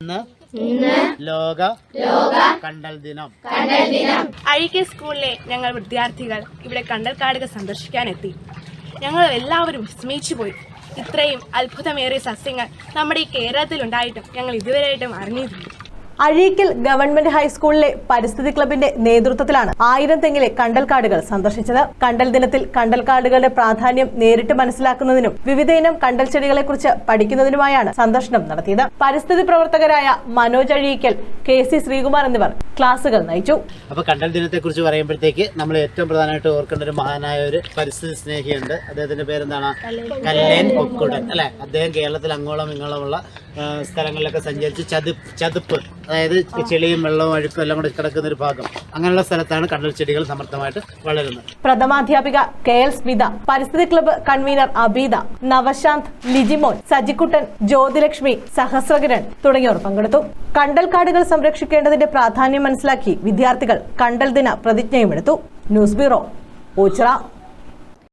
ഇന്ന് ലോക കണ്ടൽ ദിനം. അഴികെ സ്കൂളിലെ ഞങ്ങൾ വിദ്യാർത്ഥികൾ ഇവിടെ കണ്ടൽ കാടുകൾ സന്ദർശിക്കാൻ എത്തി ഞങ്ങൾ എല്ലാവരും വിസ്മയിച്ചു പോയി. ഇത്രയും അത്ഭുതമേറിയ സസ്യങ്ങൾ നമ്മുടെ ഈ കേരളത്തിൽ ഉണ്ടായിട്ടും ഞങ്ങൾ ഇതുവരെയായിട്ടും അറിഞ്ഞിരുന്നു അഴീക്കൽ ഗവൺമെന്റ് ഹൈസ്കൂളിലെ പരിസ്ഥിതി ക്ലബിന്റെ നേതൃത്വത്തിലാണ് ആയിരം തെങ്ങിലെ കണ്ടൽക്കാടുകൾ സന്ദർശിച്ചത്. കണ്ടൽ ദിനത്തിൽ കണ്ടൽക്കാടുകളുടെ പ്രാധാന്യം നേരിട്ട് മനസ്സിലാക്കുന്നതിനും വിവിധയിനം കണ്ടൽ ചെടികളെക്കുറിച്ച് പഠിക്കുന്നതിനുമായാണ് സന്ദർശനം നടത്തിയത്. പരിസ്ഥിതി പ്രവർത്തകരായ മനോജ് അഴീക്കൽ കെ സി ശ്രീകുമാർ എന്നിവർ ക്ലാസുകൾ നയിച്ചു. അപ്പൊ കണ്ടൽ ദിനത്തെ കുറിച്ച് പറയുമ്പോഴത്തേക്ക് നമ്മൾ ഏറ്റവും പ്രധാനമായിട്ട് ഓർക്കേണ്ട ഒരു മഹാനായ ഒരു പരിസ്ഥിതി സ്നേഹിയുണ്ട്. അദ്ദേഹത്തിന്റെ പേരെന്താണ്? കല്ലേൻ കൊക്കുടൻ അല്ലെ? അദ്ദേഹം കേരളത്തിൽ അങ്ങോളം ഇങ്ങോളമുള്ള സ്ഥലങ്ങളിലൊക്കെ സഞ്ചരിച്ച് ചതുപ്പ് ചതുപ്പ് അതായത് ചെളിയും വെള്ളവും അഴുക്കും എല്ലാം കൂടെ കിടക്കുന്ന ഒരു ഭാഗം. അങ്ങനെയുള്ള സ്ഥലത്താണ് കണ്ടൽ ചെടികൾ സമർത്ഥമായിട്ട് വളരുന്നത്. പ്രഥമാധ്യാപിക കെ എൽ സ്മിത പരിസ്ഥിതി ക്ലബ്ബ് കൺവീനർ അബീദ നവശാന്ത് ലിജിമോൻ സജിക്കുട്ടൻ ജ്യോതിലക്ഷ്മി സഹസ്രകിരൺ തുടങ്ങിയവർ പങ്കെടുത്തു. കണ്ടൽ കാടുകൾ സംരക്ഷിക്കേണ്ടതിന്റെ പ്രാധാന്യം മനസ്സിലാക്കി വിദ്യാർത്ഥികൾ കണ്ടൽ ദിന പ്രതിജ്ഞയുമെടുത്തു. News bureau Ochira.